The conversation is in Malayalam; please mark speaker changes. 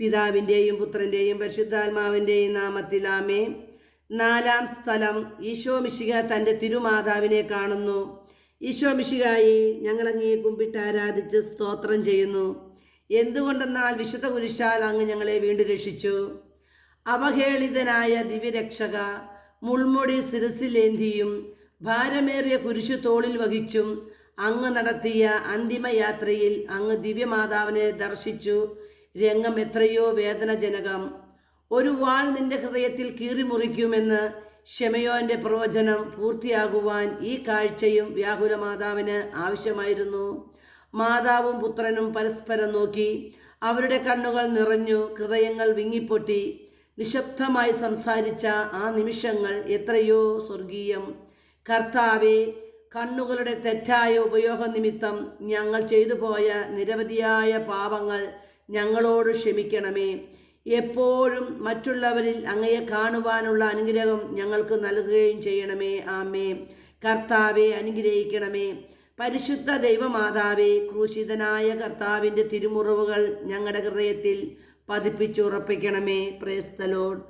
Speaker 1: പിതാവിന്റെയും പുത്രന്റെയും പരിശുദ്ധാത്മാവിന്റെയും നാമത്തിൽ ആമേ നാലാം സ്ഥലം ഈശോ മിശിക തന്റെ തിരുമാതാവിനെ കാണുന്നു. ഈശോ മിശികായി ഞങ്ങളങ്ങയെ കുമ്പിട്ട് ആരാധിച്ച് സ്തോത്രം ചെയ്യുന്നു. എന്തുകൊണ്ടെന്നാൽ വിശുദ്ധ കുരിശാൽ അങ്ങ് ഞങ്ങളെ വീണ്ടും രക്ഷിച്ചു. അവഹേളിതനായ ദിവ്യരക്ഷക മുൾമുടി സിരസിലേന്തിയും ഭാരമേറിയ കുരിശു തോളിൽ വഹിച്ചും അങ്ങ് നടത്തിയ അന്തിമയാത്രയിൽ അങ്ങ് ദിവ്യമാതാവിനെ ദർശിച്ചു. രംഗം എത്രയോ വേദനജനകം. ഒരു വാൾ നിന്റെ ഹൃദയത്തിൽ കീറിമുറിക്കുമെന്ന് ഷെമയോന്റെ പ്രവചനം പൂർത്തിയാകുവാൻ ഈ കാഴ്ചയും വ്യാകുല മാതാവിന് ആവശ്യമായിരുന്നു. മാതാവും പുത്രനും പരസ്പരം നോക്കി അവരുടെ കണ്ണുകൾ നിറഞ്ഞു ഹൃദയങ്ങൾ വിങ്ങിപ്പൊട്ടി. നിശബ്ദമായി സംസാരിച്ച ആ നിമിഷങ്ങൾ എത്രയോ സ്വർഗീയം കർത്താവെ കണ്ണുകളുടെ തെറ്റായ ഉപയോഗ നിമിത്തം ഞങ്ങൾ ചെയ്തു പോയ നിരവധിയായ പാപങ്ങൾ ഞങ്ങളോട് ക്ഷമിക്കണമേ. എപ്പോഴും മറ്റുള്ളവരിൽ അങ്ങയെ കാണുവാനുള്ള അനുഗ്രഹം ഞങ്ങൾക്ക് നൽകുകയും ചെയ്യണമേ. ആമേ കർത്താവെ അനുഗ്രഹിക്കണമേ. പരിശുദ്ധ ദൈവമാതാവേ ക്രൂശിതനായ കർത്താവിന്റെ തിരുമുറിവുകൾ ഞങ്ങളുടെ ഹൃദയത്തിൽ പതിപ്പിച്ചുറപ്പിക്കണമേ. പ്രേസ്തലോഡ്